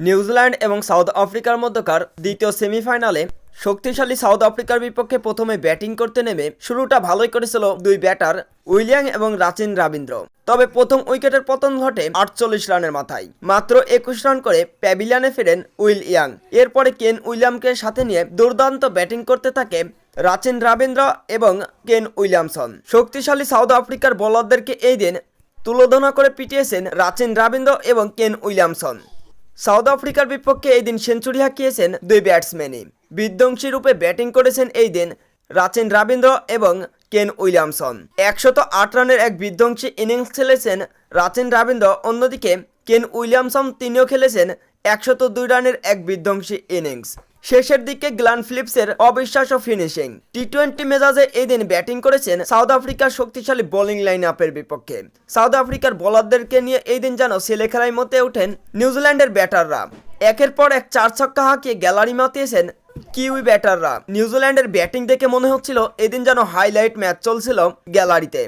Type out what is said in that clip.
New Zealand এবং south আফ্রিকার মধ্যকার দ্বিতীয় সেমিফাইনালে শক্তিশালী সাউথ আফ্রিকার বিপক্ষে প্রথমে ব্যাটিং করতে নেমে শুরুটা ভালোই করেছিল দুই ব্যাটার উইলিয়াম এবং রাচিন রাবীন্দ্র। তবে প্রথম উইকেটের পতন ঘটে আটচল্লিশ রানের মাথায়। মাত্র একুশ রান করে প্যাভিলিয়নে ফেরেন উইল ইয়াং। এরপরে কেন উইলিয়ামকে সাথে নিয়ে দুর্দান্ত ব্যাটিং করতে থাকে রাচিন রাবীন্দ্র এবং কেন উইলিয়ামসন। শক্তিশালী সাউথ আফ্রিকার বোলারদেরকে এই দিন তুলোধনা করে পিটিয়েছেন রাচিন রাবীন্দ্র এবং কেন উইলিয়ামসন। সাউথ আফ্রিকার বিপক্ষে এই দিন সেঞ্চুরি হাঁকিয়েছেন দুই ব্যাটসম্যানই। বিধ্বংসী রূপে ব্যাটিং করেছেন এই দিন রাচিন রাবীন্দ্র এবং কেন উইলিয়ামসন? একশত আট রানের এক বিধ্বংসী ইনিংস খেলেছেন রাচিন রাবীন্দ্র, অন্যদিকে কেন উইলিয়ামসন তিনিও খেলেছেন একশত দুই রানের এক বিধ্বংসী ইনিংস। শেষের দিকে গ্লান ফিলিপসের অবিশ্বাস্য ফিনিশিং। টি টোয়েন্টি মেজাজে এই দিন ব্যাটিং করেছেন সাউথ আফ্রিকার শক্তিশালী বোলিং লাইন আপের বিপক্ষে। সাউথ আফ্রিকার বোলারদেরকে নিয়ে এই দিন যেন ছেলে খেলায় মতে ওঠেন নিউজিল্যান্ডের ব্যাটাররা। একের পর এক চার ছক্কা হাঁকিয়ে গ্যালারি মাতিয়েছেন কিউই ব্যাটাররা। নিউজিল্যান্ডের ব্যাটিং দেখে মনে হচ্ছিল এদিন যেন হাইলাইট ম্যাচ চলছিল গ্যালারিতে।